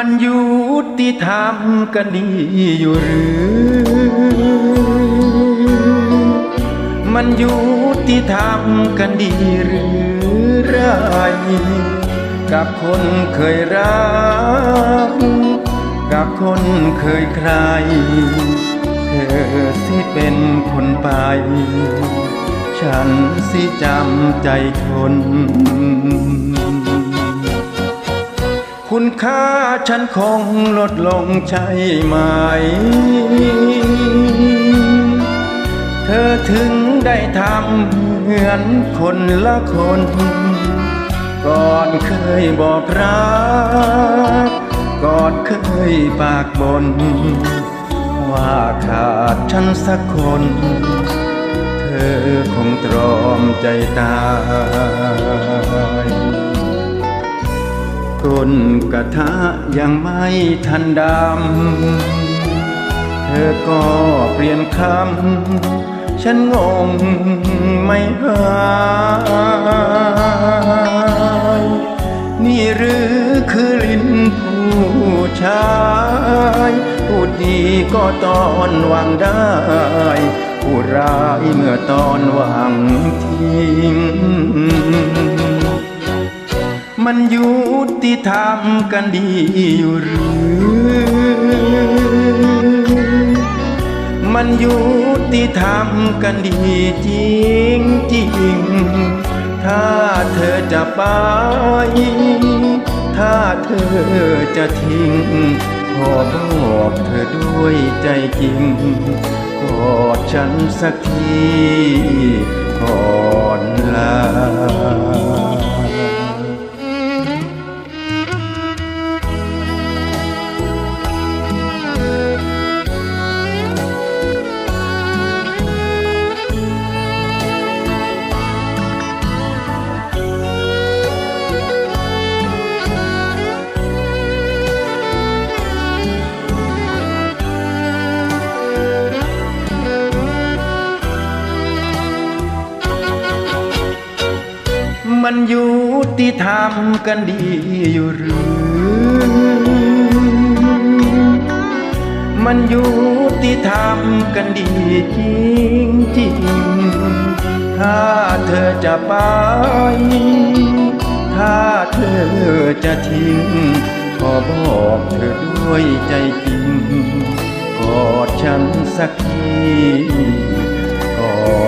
มันยุติธรรมกันดีอยู่หรือ มันยุติธรรมกันดีหรือไรกับคนเคยรัก กับคนเคยใคร เธอสิเป็นคนไป ฉันสิจำใจทน ค่าฉันคงลดลงใช่ไหม เธอถึงได้ทำเหมือนคนละคน ก่อนเคยบอกรัก ก่อนเคยปากบน ว่าขาดฉันสักคน เธอคงตรอมใจตาย นกระทะยังไม่ทันดำ เธอก็เปลี่ยนคำ ฉันงงไม่หายนี่หรือคือลิ้นผู้ชายพูดดีก็ตอนวางได้พูดร้ายเมื่อตอนวางทิ้ง ติธรรมกันดีอยู่หรือ มันยุติธรรมกันดีจริงจริง ถ้าเธอจะไป ถ้าเธอจะทิ้ง ขอบอกเธอด้วยใจจริง กอดฉันสักทีก่อน มันยุติธรรมกันดีอยู่หรือ มันยุติธรรมกันดีจริงจริง ถ้าเธอจะไป ถ้าเธอจะทิ้ง ขอบอกเธอด้วยใจจริง กอดฉันสักทีกอนลา